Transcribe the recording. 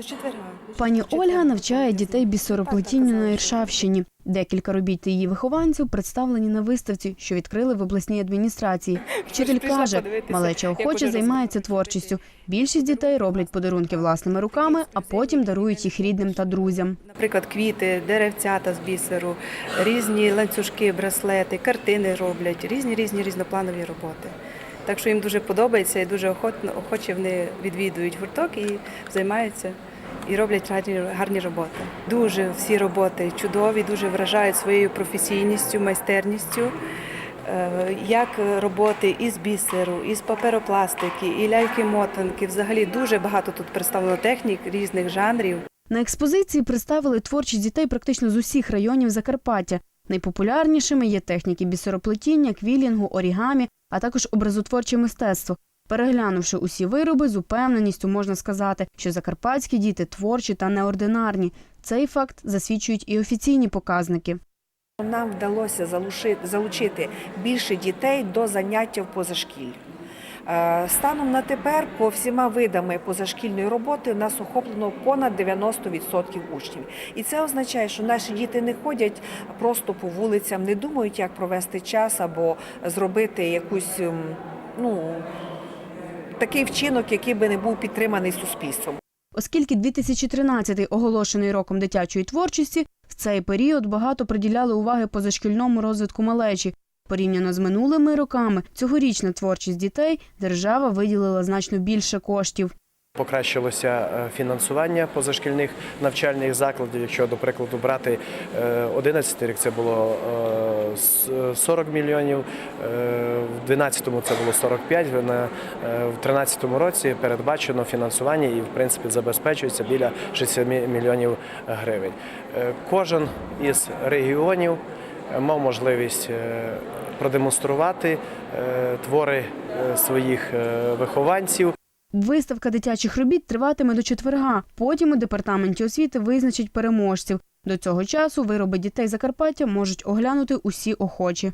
До четверга. Пані Ольга навчає дітей бісероплетінню на Іршавщині. Декілька робіт її вихованців представлені на виставці, що відкрили в обласній адміністрації. Вчитель каже, малеча охоче займається творчістю. Більшість дітей роблять подарунки власними руками, а потім дарують їх рідним та друзям. Наприклад, квіти, деревцята з бісеру, різні ланцюжки, браслети, картини роблять, різні різні різнопланові роботи. Так що їм дуже подобається і дуже охотно, охоче вони відвідують гурток і займаються і роблять гарні, гарні роботи. Дуже всі роботи чудові, дуже вражають своєю професійністю, майстерністю. Е, Як роботи із бісеру, із паперопластики, і ляльки-мотанки. Взагалі дуже багато тут представлено технік різних жанрів. На експозиції представили творчість дітей практично з усіх районів Закарпаття. Найпопулярнішими є техніки бісероплетіння, квілінгу, орігамі, а також образотворче мистецтво. Переглянувши усі вироби, з упевненістю можна сказати, що закарпатські діти творчі та неординарні. Цей факт засвідчують і офіційні показники. Нам вдалося залучити, більше дітей до заняття в позашкіллі. Е, Станом на тепер по всіма видами позашкільної роботи нас охоплено понад 90% учнів. І це означає, що наші діти не ходять просто по вулицям, не думають, як провести час або зробити якусь ем, ну, такий вчинок, який би не був підтриманий суспільством. Оскільки 2013 оголошений роком дитячої творчості, в цей період багато приділяли уваги позашкільному розвитку малечі. Порівняно з минулими роками, цьогорічна творчість дітей держава виділила значно більше коштів. Покращилося е, фінансування позашкільних навчальних закладів. Якщо, до прикладу, брати е, 11 рік, це було е, 40 мільйонів, е, в 12-му це було 45, на- е, в 13-му році передбачено фінансування і, в принципі, забезпечується біля 60 мільйонів гривень. Е, Кожен із регіонів е, мав можливість е, продемонструвати е, твори е, своїх е, вихованців. Виставка дитячих робіт триватиме до четверга. Потім у департаменті освіти визначать переможців. До цього часу вироби дітей Закарпаття можуть оглянути усі охочі.